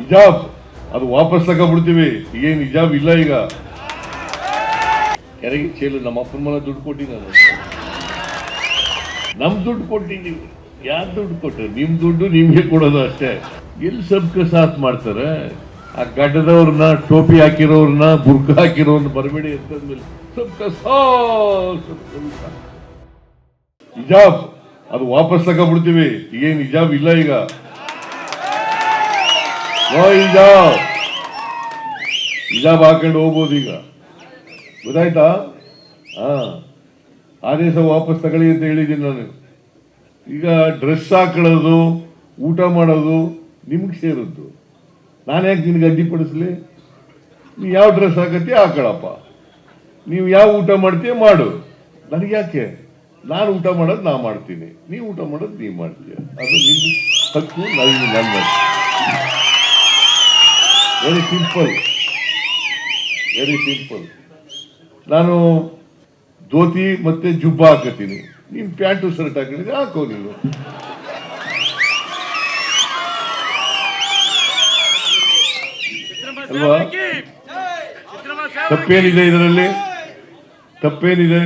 ಹಿಜಾಬ್ ಅದು ವಾಪಸ್ ತಗೊಂಡ್ಬಿಡ್ತೀವಿ. ಏನ್ ಹಿಜಾಬ್ ಇಲ್ಲ ಈಗ. ಕೆರೆಗೆ ಚೇಲು, ನಮ್ಮ ಅಪ್ಪನ ಮನೆ ದುಡ್ಡು ಕೊಟ್ಟಿದ್ದ ನಮ್ ದುಡ್ಡು ಕೊಟ್ಟಿದ್ದೀವಿ ಯಾರು ದುಡ್ಡು ಕೊಟ್ಟರು ನಿಮ್ ದುಡ್ಡು ನಿಮ್ಗೆ ಕೊಡೋದು ಅಷ್ಟೇ. ಎಲ್ಲಿ ಸಬ್ಕ ಸಾಥ್ ಮಾಡ್ತಾರೆ? ಆ ಗಡ್ಡದವ್ರನ್ನ, ಟೋಪಿ ಹಾಕಿರೋರ್ನ, ಬುರ್ಕ ಹಾಕಿರೋರ್ನ ಬರಬೇಡಿ ಅಂತಂದ್ಮೇಲೆ ಸಬ್ಕ ಹಿಜಾಬ್ ಅದು ವಾಪಸ್ ತಗೊಂಡ್ಬಿಡ್ತೀವಿ. ಏನ್ ಹಿಜಾಬ್ ಇಲ್ಲ ಈಗ. ಹಿಜಾಬ್ ಹಿಜಾಬ್ ಹಾಕೊಂಡು ಹೋಗ್ಬೋದು ಈಗ. ಗೊತ್ತಾಯ್ತಾ? ಹಾ. ಆದೇಶ ವಾಪಸ್ ತಗೊಳ್ಳಿ ಅಂತ ಹೇಳಿದ್ದೀನಿ ನಾನು. ಈಗ ಡ್ರೆಸ್ ಹಾಕೊಳ್ಳೋದು, ಊಟ ಮಾಡೋದು, ನಿಮ್ಗೆ ಸೇರಿದ್ದು ನಾನು ಯಾಕೆ ನಿನ್ಗೆ ಅಡ್ಡಿಪಡಿಸ್ಲಿ? ನೀವು ಯಾವ ಡ್ರೆಸ್ ಹಾಕತ್ತೀಯ ಹಾಕೊಳಪ್ಪ ನೀವು ಯಾವ ಊಟ ಮಾಡ್ತೀಯ, ಮಾಡು. ನನಗೆ ಯಾಕೆ? ನಾನು ಊಟ ಮಾಡೋದು ನಾ ಮಾಡ್ತೀನಿ. ನೀವು ಊಟ ಮಾಡೋದು ನೀವು ಮಾಡ್ತೀಯ. ಅದು ನಿಮ್ಮ ಹಕ್ಕು ನನಗೆ ನನ್ನ ವೆರಿ ಸಿಂಪಲ್ ವೆರಿ ಸಿಂಪಲ್ ನಾನು ಧೋತಿ ಮತ್ತೆ ಜುಬ್ಬ ಹಾಕತೀನಿ ನಿಮ್ ಪ್ಯಾಂಟು ಶರ್ಟ್ ಹಾಕಿದ್ರೆ ಹಾಕೋ ನೀನು. ತಪ್ಪೇನಿದೆ ಇದರಲ್ಲಿ? ತಪ್ಪೇನಿದೆ?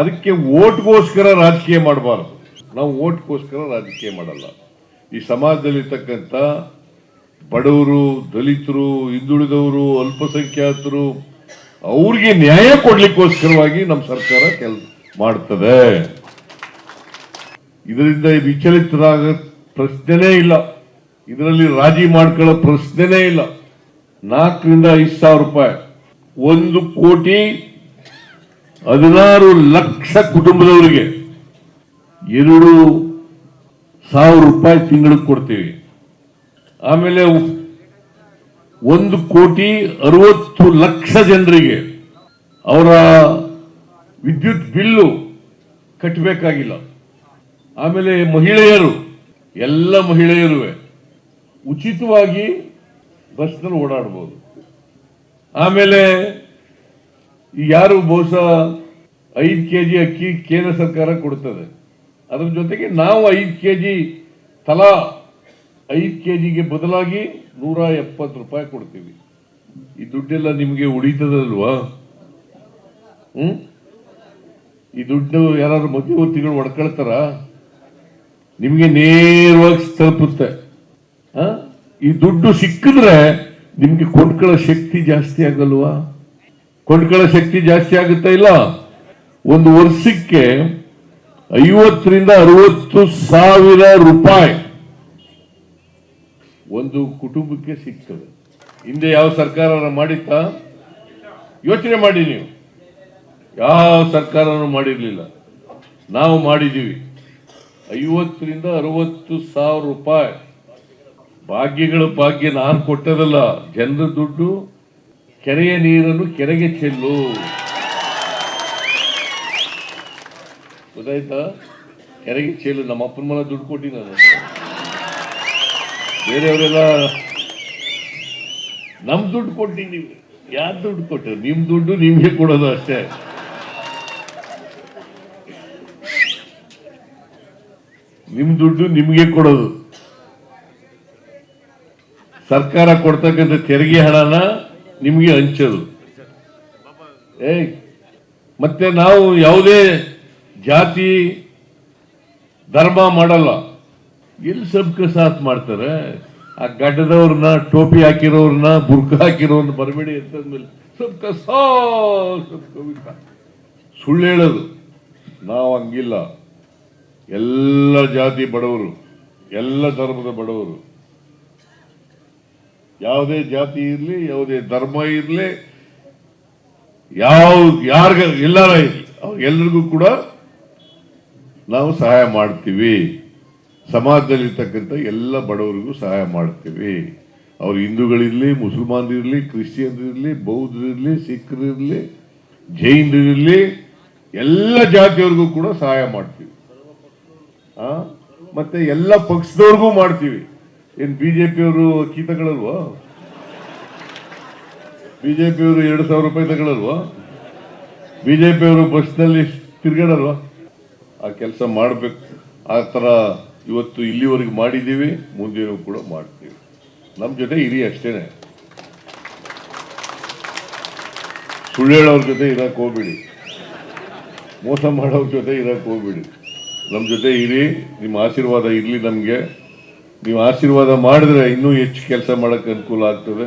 ಅದಕ್ಕೆ ಓಟ್ಗೋಸ್ಕರ ರಾಜಕೀಯ ಮಾಡಬಾರ್ದು. ನಾವು ಓಟ್ಗೋಸ್ಕರ ರಾಜಕೀಯ ಮಾಡಲ್ಲ. ಈ ಸಮಾಜದಲ್ಲಿರ್ತಕ್ಕಂಥ ಬಡವರು, ದಲಿತರು, ಹಿಂದುಳಿದವರು, ಅಲ್ಪಸಂಖ್ಯಾತರು, ಅವ್ರಿಗೆ ನ್ಯಾಯ ಕೊಡ್ಲಿಕ್ಕೋಸ್ಕರವಾಗಿ ನಮ್ಮ ಸರ್ಕಾರ ಕೆಲಸ ಮಾಡ್ತದೆ. ಇದರಿಂದ ವಿಚಲಿತರಾಗ ಪ್ರಶ್ನೆನೇ ಇಲ್ಲ. ಇದರಲ್ಲಿ ರಾಜಿ ಮಾಡ್ಕೊಳ್ಳೋ ಪ್ರಶ್ನೆನೇ ಇಲ್ಲ. ನಾಲ್ಕರಿಂದ ಐದು ಸಾವಿರ ರೂಪಾಯಿ. ಒಂದು ಕೋಟಿ ಹದಿನಾರು ಲಕ್ಷ ಕುಟುಂಬದವರಿಗೆ ಎರಡು ಸಾವಿರ ರೂಪಾಯಿ ತಿಂಗಳಿಗೆ ಕೊಡ್ತೀವಿ. ಆಮೇಲೆ ಒಂದು ಕೋಟಿ ಅರವತ್ತು ಲಕ್ಷ ಜನರಿಗೆ ಅವರ ವಿದ್ಯುತ್ ಬಿಲ್ಲು ಕಟ್ಟಬೇಕಾಗಿಲ್ಲ. ಆಮೇಲೆ ಮಹಿಳೆಯರು, ಎಲ್ಲ ಮಹಿಳೆಯರು ಉಚಿತವಾಗಿ ಬಸ್ನಲ್ಲಿ ಓಡಾಡ್ಬೋದು. ಆಮೇಲೆ ಯಾರು ಬಹುಶಃ ಐದು ಕೆ ಜಿ ಅಕ್ಕಿ ಕೇಂದ್ರ ಸರ್ಕಾರ ಕೊಡುತ್ತದೆ ಅದ್ರ ಜೊತೆಗೆ ನಾವು ಐದು ಕೆ ಜಿ ತಲಾ ಐದು ಕೆ ಜಿಗೆ ಬದಲಾಗಿ ನೂರ ಎಪ್ಪತ್ತು ರೂಪಾಯಿ ಕೊಡ್ತೀವಿ. ಈ ದುಡ್ಡೆಲ್ಲ ನಿಮಗೆ ಉಳಿತದಲ್ವಾ? ಹ್ಮ್? ಈ ದುಡ್ಡು ಯಾರಾದ್ರೂ ಮಧ್ಯವರ್ತಿಗಳು ಒಡ್ಕೊಳ್ತಾರ? ನಿಮಗೆ ನೇರವಾಗಿ ತಲುಪುತ್ತೆ? ಈ ದುಡ್ಡು ಸಿಕ್ಕಿದ್ರೆ ನಿಮ್ಗೆ ಕೊಂಡ್ಕೊಳ್ಳೋ ಶಕ್ತಿ ಜಾಸ್ತಿ ಆಗಲ್ವಾ? ಕೊಂಡ್ಕೊಳ್ಳೋ ಶಕ್ತಿ ಜಾಸ್ತಿ ಆಗುತ್ತಾ ಇಲ್ಲ? ಒಂದು ವರ್ಷಕ್ಕೆ ಐವತ್ತರಿಂದ ಅರವತ್ತು ಸಾವಿರ ರೂಪಾಯಿ. ಒಂದು ಕುಟುಂಬಕ್ಕೆ ಸಿಗ್ತದೆ. ಹಿಂದೆ ಯಾವ ಸರ್ಕಾರ ಮಾಡಿತ್ತ? ಯೋಚನೆ ಮಾಡಿ ನೀವು. ಯಾವ ಸರ್ಕಾರನೂ ಮಾಡಿರಲಿಲ್ಲ. ನಾವು ಮಾಡಿದೀವಿ. ಐವತ್ತರಿಂದ ಅರವತ್ತು ಸಾವಿರ ರೂಪಾಯಿ. ಭಾಗ್ಯಗಳ ಭಾಗ್ಯ ನಾನು ಕೊಟ್ಟದಲ್ಲ. ಜನರ ದುಡ್ಡು, ಕೆರೆಯ ನೀರನ್ನು ಕೆರೆಗೆ ಚೆಲ್ಲು. ಗೊತ್ತಾಯ್ತಾ? ಕೆರೆಗೆ ಚೆಲ್ಲು. ನಮ್ಮ ಅಪ್ಪನ ಮನೆ ದುಡ್ಡು ಕೊಟ್ಟಿ ನಾನು ಬೇರೆಯವರೆಲ್ಲ, ನಮ್ ದುಡ್ಡು ಕೊಟ್ಟಿದ್ದೀವಿ ಯಾರು ದುಡ್ಡು ಕೊಟ್ಟರು ನಿಮ್ ದುಡ್ಡು ನಿಮ್ಗೆ ಕೊಡೋದು ಅಷ್ಟೇ. ನಿಮ್ ದುಡ್ಡು ನಿಮ್ಗೆ ಕೊಡೋದು. ಸರ್ಕಾರ ಕೊಡ್ತಕ್ಕಂಥ ತೆರಿಗೆ ಹಣನ ನಿಮ್ಗೆ ಹಂಚೋದು. ಏ ಮತ್ತೆ ನಾವು ಯಾವುದೇ ಜಾತಿ ಧರ್ಮ ಮಾಡಲ್ಲ. ಎಲ್ಲಿ ಸಬ್ಕ ಸಾಥ್ ಮಾಡ್ತಾರೆ? ಆ ಗಡ್ಡದವ್ರನ್ನ, ಟೋಪಿ ಹಾಕಿರೋರ್ನ, ಬುರ್ಕ ಹಾಕಿರೋರ್ನ ಬರಬೇಡಿ ಅಂತಂದ್ಮೇಲೆ ಸಬ್ಕ ಸಾ ಸುಳ್ಳು ಹೇಳೋದು. ನಾವು ಹಂಗಿಲ್ಲ. ಎಲ್ಲ ಜಾತಿ ಬಡವರು, ಎಲ್ಲ ಧರ್ಮದ ಬಡವರು. ಯಾವುದೇ ಜಾತಿ ಇರಲಿ, ಯಾವುದೇ ಧರ್ಮ ಇರಲಿ ಯಾವ ಯಾರಿಗ, ಎಲ್ಲಾರ ಇರಲಿ ಅವ್ರಿಗೆಲ್ಲರಿಗೂ ಕೂಡ ನಾವು ಸಹಾಯ ಮಾಡ್ತೀವಿ. ಸಮಾಜದಲ್ಲಿರ್ತಕ್ಕಂಥ ಎಲ್ಲ ಬಡವರಿಗೂ ಸಹಾಯ ಮಾಡ್ತೀವಿ. ಅವ್ರು ಹಿಂದೂಗಳಿರಲಿ, ಮುಸಲ್ಮಾನರಿರಲಿ, ಕ್ರಿಶ್ಚಿಯನ್ರಿರಲಿ, ಬೌದ್ಧರಿರಲಿ, ಸಿಖ್ರಿರಲಿ, ಜೈನರಿರಲಿ, ಎಲ್ಲ ಜಾತಿಯವ್ರಿಗೂ ಕೂಡ ಸಹಾಯ ಮಾಡ್ತೀವಿ. ಮತ್ತೆ ಎಲ್ಲ ಪಕ್ಷದವ್ರಿಗೂ ಮಾಡ್ತೀವಿ. ಏನ್ ಬಿಜೆಪಿಯವರು ಬಿ ಜೆ ಬಿಜೆಪಿಯವರು ಎರಡು ಸಾವಿರ ರೂಪಾಯಿ ತಗೊಳಲ್ವಾ? ಬಿಜೆಪಿಯವರು ಬಸ್ನಲ್ಲಿ ತಿರ್ಗಾಡಲ್ವಾ ಆ ಕೆಲಸ ಮಾಡಬೇಕು. ಆ ಥರ ಇವತ್ತು ಇಲ್ಲಿವರೆಗೆ ಮಾಡಿದ್ದೀವಿ ಮುಂದೆನೂ ಕೂಡ ಮಾಡ್ತೀವಿ. ನಮ್ಮ ಜೊತೆ ಇರಿ ಅಷ್ಟೇನೆ. ಸುಳ್ಳು ಹೇಳೋರ ಜೊತೆ ಇರಕ್ಕೆ ಹೋಗ್ಬಿಡಿ. ಮೋಸ ಮಾಡೋರ ಜೊತೆ ಇರಕ್ಕೆ ಹೋಗ್ಬಿಡಿ. ನಮ್ಮ ಜೊತೆ ಇರಿ, ನಿಮ್ಮ ಆಶೀರ್ವಾದ ಇರಲಿ ನಮಗೆ. ನೀವು ಆಶೀರ್ವಾದ ಮಾಡಿದ್ರೆ ಇನ್ನೂ ಹೆಚ್ಚು ಕೆಲಸ ಮಾಡೋಕ್ಕೆ ಅನುಕೂಲ ಆಗ್ತದೆ.